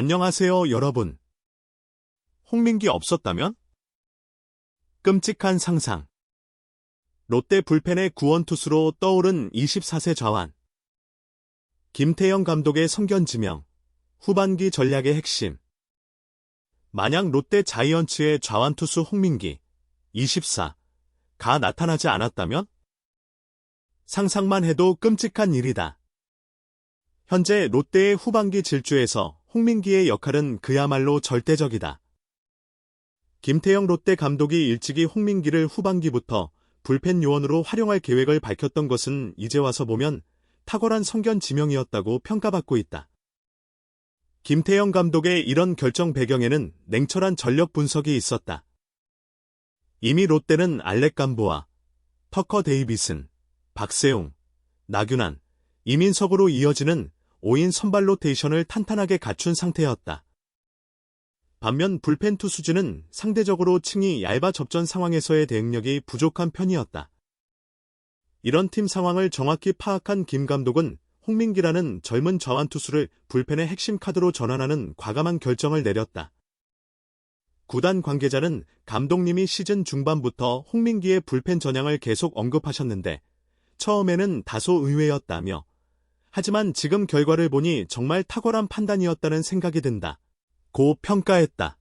안녕하세요, 여러분. 홍민기 없었다면? 끔찍한 상상. 롯데 불펜의 구원투수로 떠오른 24세 좌완. 김태형 감독의 성견지명. 후반기 전략의 핵심. 만약 롯데 자이언츠의 좌완투수 홍민기 24가 나타나지 않았다면? 상상만 해도 끔찍한 일이다. 현재 롯데의 후반기 질주에서 홍민기의 역할은 그야말로 절대적이다. 김태형 롯데 감독이 일찍이 홍민기를 후반기부터 불펜 요원으로 활용할 계획을 밝혔던 것은 이제 와서 보면 탁월한 성견 지명이었다고 평가받고 있다. 김태형 감독의 이런 결정 배경에는 냉철한 전력 분석이 있었다. 이미 롯데는 알렉 감보와 터커 데이비슨, 박세웅, 나균환, 이민석으로 이어지는 5인 선발 로테이션을 탄탄하게 갖춘 상태였다. 반면 불펜 투수진은 상대적으로 층이 얇아 접전 상황에서의 대응력이 부족한 편이었다. 이런 팀 상황을 정확히 파악한 김 감독은 홍민기라는 젊은 좌완 투수를 불펜의 핵심 카드로 전환하는 과감한 결정을 내렸다. 구단 관계자는 감독님이 시즌 중반부터 홍민기의 불펜 전향을 계속 언급하셨는데 처음에는 다소 의외였다며 하지만 지금 결과를 보니 정말 탁월한 판단이었다는 생각이 든다. 고 평가했다.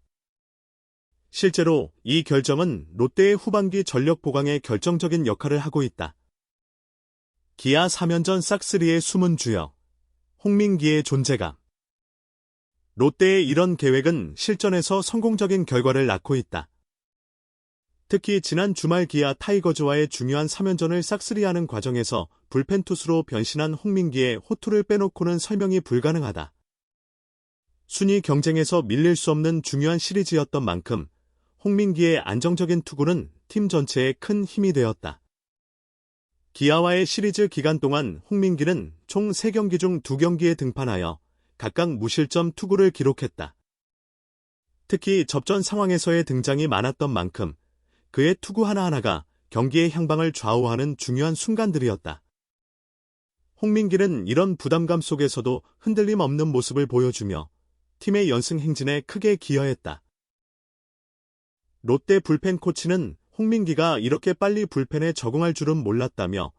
실제로 이 결정은 롯데의 후반기 전력 보강에 결정적인 역할을 하고 있다. 기아 3연전 싹스리의 숨은 주역, 홍민기의 존재감. 롯데의 이런 계획은 실전에서 성공적인 결과를 낳고 있다. 특히 지난 주말 기아 타이거즈와의 중요한 3연전을 싹스리하는 과정에서 불펜 투수로 변신한 홍민기의 호투를 빼놓고는 설명이 불가능하다. 순위 경쟁에서 밀릴 수 없는 중요한 시리즈였던 만큼 홍민기의 안정적인 투구는 팀 전체에 큰 힘이 되었다. 기아와의 시리즈 기간 동안 홍민기는 총 3경기 중 2경기에 등판하여 각각 무실점 투구를 기록했다. 특히 접전 상황에서의 등장이 많았던 만큼 그의 투구 하나하나가 경기의 향방을 좌우하는 중요한 순간들이었다. 홍민기는 이런 부담감 속에서도 흔들림 없는 모습을 보여주며 팀의 연승 행진에 크게 기여했다. 롯데 불펜 코치는 홍민기가 이렇게 빨리 불펜에 적응할 줄은 몰랐다며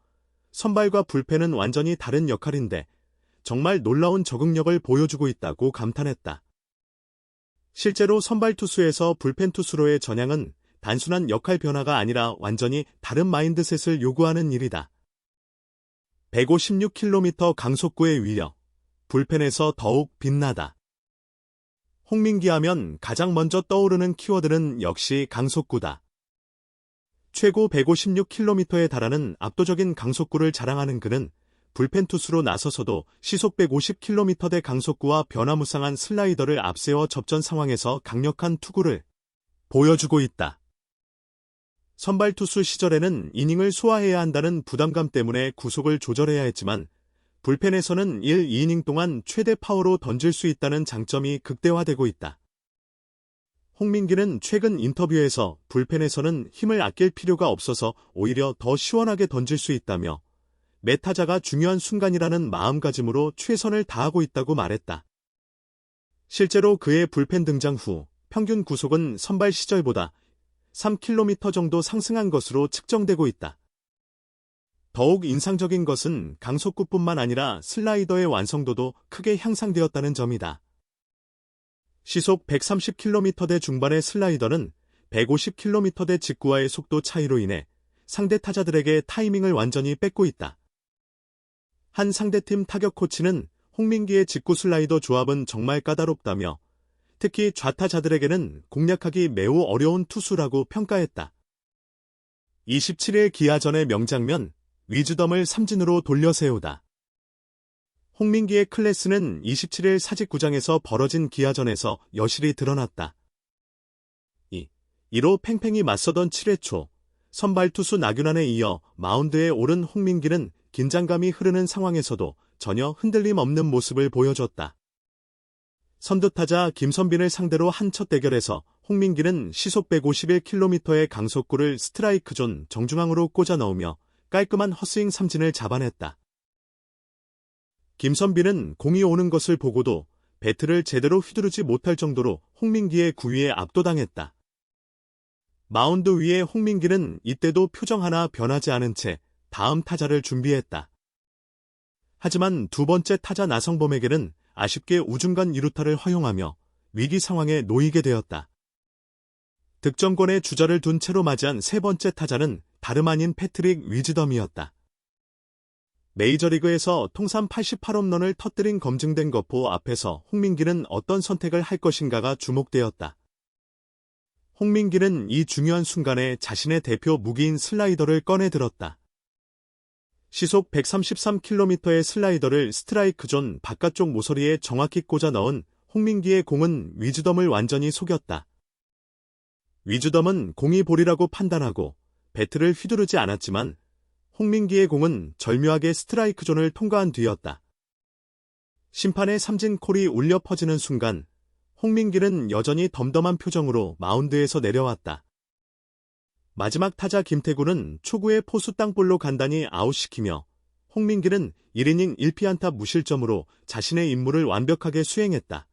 선발과 불펜은 완전히 다른 역할인데 정말 놀라운 적응력을 보여주고 있다고 감탄했다. 실제로 선발 투수에서 불펜 투수로의 전향은 단순한 역할 변화가 아니라 완전히 다른 마인드셋을 요구하는 일이다. 156km 강속구의 위력, 불펜에서 더욱 빛나다. 홍민기 하면 가장 먼저 떠오르는 키워드는 역시 강속구다. 최고 156km에 달하는 압도적인 강속구를 자랑하는 그는 불펜 투수로 나서서도 시속 150km대 강속구와 변화무쌍한 슬라이더를 앞세워 접전 상황에서 강력한 투구를 보여주고 있다. 선발 투수 시절에는 이닝을 소화해야 한다는 부담감 때문에 구속을 조절해야 했지만 불펜에서는 1, 2이닝 동안 최대 파워로 던질 수 있다는 장점이 극대화되고 있다. 홍민기는 최근 인터뷰에서 불펜에서는 힘을 아낄 필요가 없어서 오히려 더 시원하게 던질 수 있다며 메타자가 중요한 순간이라는 마음가짐으로 최선을 다하고 있다고 말했다. 실제로 그의 불펜 등장 후 평균 구속은 선발 시절보다 3km 정도 상승한 것으로 측정되고 있다. 더욱 인상적인 것은 강속구뿐만 아니라 슬라이더의 완성도도 크게 향상되었다는 점이다. 시속 130km대 중반의 슬라이더는 150km대 직구와의 속도 차이로 인해 상대 타자들에게 타이밍을 완전히 뺏고 있다. 한 상대팀 타격 코치는 홍민기의 직구 슬라이더 조합은 정말 까다롭다며 특히 좌타자들에게는 공략하기 매우 어려운 투수라고 평가했다. 27일 기아전의 명장면 위즈덤을 삼진으로 돌려세우다. 홍민기의 클래스는 27일 사직구장에서 벌어진 기아전에서 여실히 드러났다. 2. 2로 팽팽히 맞서던 7회 초 선발 투수 나균환에 이어 마운드에 오른 홍민기는 긴장감이 흐르는 상황에서도 전혀 흔들림 없는 모습을 보여줬다. 선두타자 김선빈을 상대로 한 첫 대결에서 홍민기는 시속 151km의 강속구를 스트라이크 존 정중앙으로 꽂아 넣으며 깔끔한 헛스윙 삼진을 잡아냈다. 김선빈은 공이 오는 것을 보고도 배트를 제대로 휘두르지 못할 정도로 홍민기의 구위에 압도당했다. 마운드 위에 홍민기는 이때도 표정 하나 변하지 않은 채 다음 타자를 준비했다. 하지만 두 번째 타자 나성범에게는 아쉽게 우중간 2루타를 허용하며 위기 상황에 놓이게 되었다. 득점권의 주자를 둔 채로 맞이한 세 번째 타자는 다름 아닌 패트릭 위즈덤이었다. 메이저리그에서 통산 88홈런을 터뜨린 검증된 거포 앞에서 홍민기는 어떤 선택을 할 것인가가 주목되었다. 홍민기는 이 중요한 순간에 자신의 대표 무기인 슬라이더를 꺼내 들었다. 시속 133km의 슬라이더를 스트라이크 존 바깥쪽 모서리에 정확히 꽂아 넣은 홍민기의 공은 위즈덤을 완전히 속였다. 위즈덤은 공이 볼이라고 판단하고 배트를 휘두르지 않았지만 홍민기의 공은 절묘하게 스트라이크 존을 통과한 뒤였다. 심판의 삼진 콜이 울려 퍼지는 순간 홍민기는 여전히 덤덤한 표정으로 마운드에서 내려왔다. 마지막 타자 김태구는 초구의 포수 땅볼로 간단히 아웃시키며 홍민기는 1이닝 1피안타 무실점으로 자신의 임무를 완벽하게 수행했다.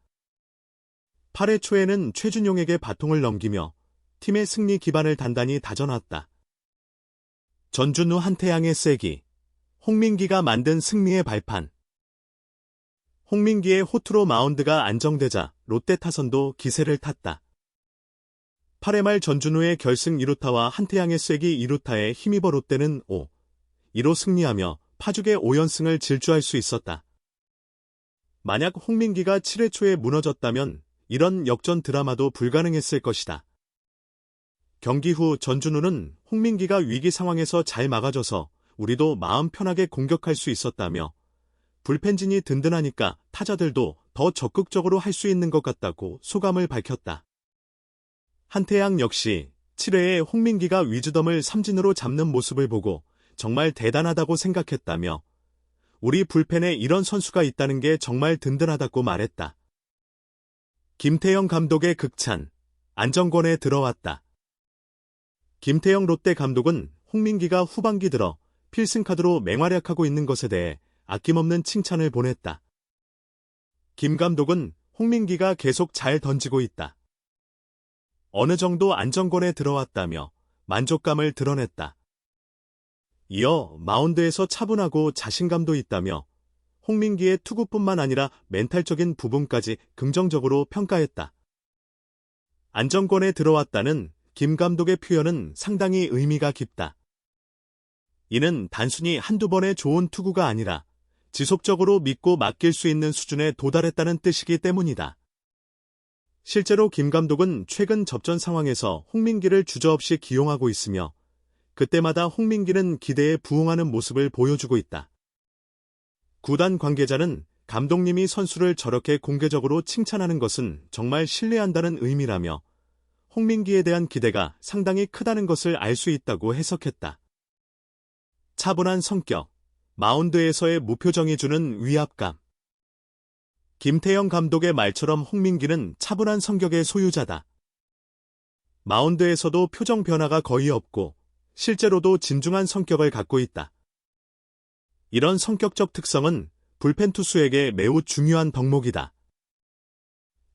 8회 초에는 최준용에게 바통을 넘기며 팀의 승리 기반을 단단히 다져놨다. 전준우 한태양의 세기, 홍민기가 만든 승리의 발판. 홍민기의 호투로 마운드가 안정되자 롯데 타선도 기세를 탔다. 8회 말 전준우의 결승 2루타와 한태양의 쐐기 2루타에 힘입어 롯데는 5, 2로 승리하며 파죽의 5연승을 질주할 수 있었다. 만약 홍민기가 7회 초에 무너졌다면 이런 역전 드라마도 불가능했을 것이다. 경기 후 전준우는 홍민기가 위기 상황에서 잘 막아줘서 우리도 마음 편하게 공격할 수 있었다며 불펜진이 든든하니까 타자들도 더 적극적으로 할 수 있는 것 같다고 소감을 밝혔다. 한태양 역시 7회에 홍민기가 위즈덤을 삼진으로 잡는 모습을 보고 정말 대단하다고 생각했다며 우리 불펜에 이런 선수가 있다는 게 정말 든든하다고 말했다. 김태형 감독의 극찬, 안정권에 들어왔다. 김태형 롯데 감독은 홍민기가 후반기 들어 필승카드로 맹활약하고 있는 것에 대해 아낌없는 칭찬을 보냈다. 김 감독은 홍민기가 계속 잘 던지고 있다. 어느 정도 안정권에 들어왔다며 만족감을 드러냈다. 이어 마운드에서 차분하고 자신감도 있다며 홍민기의 투구뿐만 아니라 멘탈적인 부분까지 긍정적으로 평가했다. 안정권에 들어왔다는 김 감독의 표현은 상당히 의미가 깊다. 이는 단순히 한두 번의 좋은 투구가 아니라 지속적으로 믿고 맡길 수 있는 수준에 도달했다는 뜻이기 때문이다. 실제로 김 감독은 최근 접전 상황에서 홍민기를 주저없이 기용하고 있으며 그때마다 홍민기는 기대에 부응하는 모습을 보여주고 있다. 구단 관계자는 감독님이 선수를 저렇게 공개적으로 칭찬하는 것은 정말 신뢰한다는 의미라며 홍민기에 대한 기대가 상당히 크다는 것을 알 수 있다고 해석했다. 차분한 성격, 마운드에서의 무표정이 주는 위압감. 김태형 감독의 말처럼 홍민기는 차분한 성격의 소유자다. 마운드에서도 표정 변화가 거의 없고 실제로도 진중한 성격을 갖고 있다. 이런 성격적 특성은 불펜 투수에게 매우 중요한 덕목이다.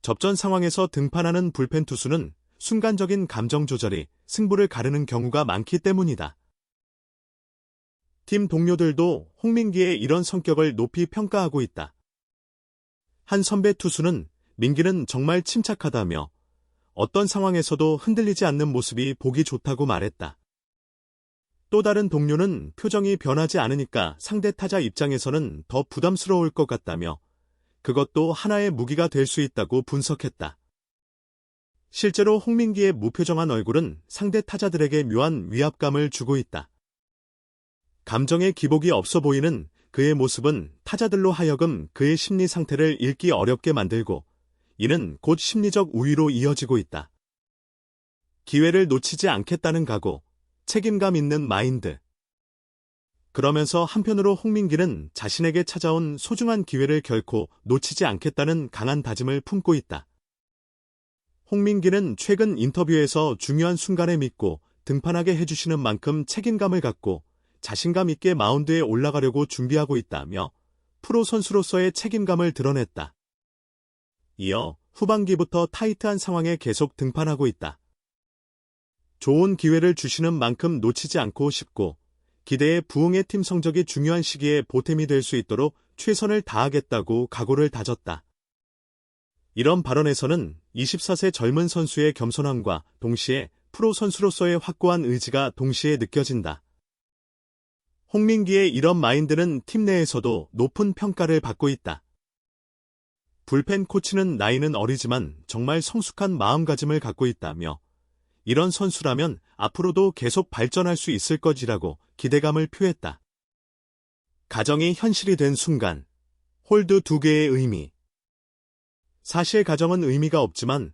접전 상황에서 등판하는 불펜 투수는 순간적인 감정 조절이 승부를 가르는 경우가 많기 때문이다. 팀 동료들도 홍민기의 이런 성격을 높이 평가하고 있다. 한 선배 투수는 민기는 정말 침착하다며 어떤 상황에서도 흔들리지 않는 모습이 보기 좋다고 말했다. 또 다른 동료는 표정이 변하지 않으니까 상대 타자 입장에서는 더 부담스러울 것 같다며 그것도 하나의 무기가 될 수 있다고 분석했다. 실제로 홍민기의 무표정한 얼굴은 상대 타자들에게 묘한 위압감을 주고 있다. 감정의 기복이 없어 보이는 그의 모습은 타자들로 하여금 그의 심리 상태를 읽기 어렵게 만들고 이는 곧 심리적 우위로 이어지고 있다. 기회를 놓치지 않겠다는 각오, 책임감 있는 마인드. 그러면서 한편으로 홍민기는 자신에게 찾아온 소중한 기회를 결코 놓치지 않겠다는 강한 다짐을 품고 있다. 홍민기는 최근 인터뷰에서 중요한 순간에 믿고 등판하게 해주시는 만큼 책임감을 갖고 자신감 있게 마운드에 올라가려고 준비하고 있다며 프로 선수로서의 책임감을 드러냈다. 이어 후반기부터 타이트한 상황에 계속 등판하고 있다. 좋은 기회를 주시는 만큼 놓치지 않고 싶고 기대에 부응의 팀 성적이 중요한 시기에 보탬이 될 수 있도록 최선을 다하겠다고 각오를 다졌다. 이런 발언에서는 24세 젊은 선수의 겸손함과 동시에 프로 선수로서의 확고한 의지가 동시에 느껴진다. 홍민기의 이런 마인드는 팀 내에서도 높은 평가를 받고 있다. 불펜 코치는 나이는 어리지만 정말 성숙한 마음가짐을 갖고 있다며 이런 선수라면 앞으로도 계속 발전할 수 있을 것이라고 기대감을 표했다. 가정이 현실이 된 순간 홀드 두 개의 의미 사실 가정은 의미가 없지만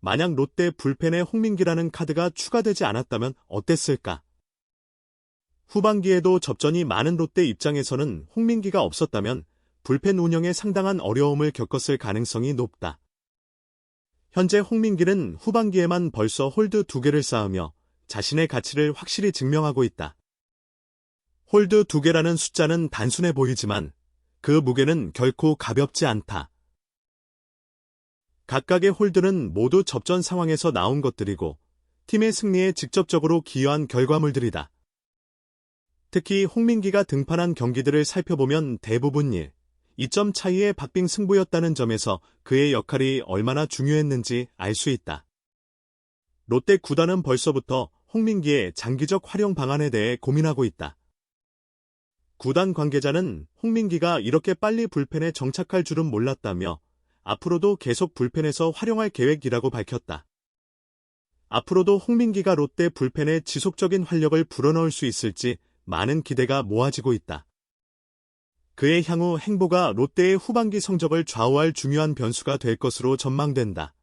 만약 롯데 불펜에 홍민기라는 카드가 추가되지 않았다면 어땠을까? 후반기에도 접전이 많은 롯데 입장에서는 홍민기가 없었다면 불펜 운영에 상당한 어려움을 겪었을 가능성이 높다. 현재 홍민기는 후반기에만 벌써 홀드 두 개를 쌓으며 자신의 가치를 확실히 증명하고 있다. 홀드 두 개라는 숫자는 단순해 보이지만 그 무게는 결코 가볍지 않다. 각각의 홀드는 모두 접전 상황에서 나온 것들이고 팀의 승리에 직접적으로 기여한 결과물들이다. 특히 홍민기가 등판한 경기들을 살펴보면 대부분 일, 2점 차이의 박빙 승부였다는 점에서 그의 역할이 얼마나 중요했는지 알 수 있다. 롯데 구단은 벌써부터 홍민기의 장기적 활용 방안에 대해 고민하고 있다. 구단 관계자는 홍민기가 이렇게 빨리 불펜에 정착할 줄은 몰랐다며 앞으로도 계속 불펜에서 활용할 계획이라고 밝혔다. 앞으로도 홍민기가 롯데 불펜에 지속적인 활력을 불어넣을 수 있을지 많은 기대가 모아지고 있다. 그의 향후 행보가 롯데의 후반기 성적을 좌우할 중요한 변수가 될 것으로 전망된다.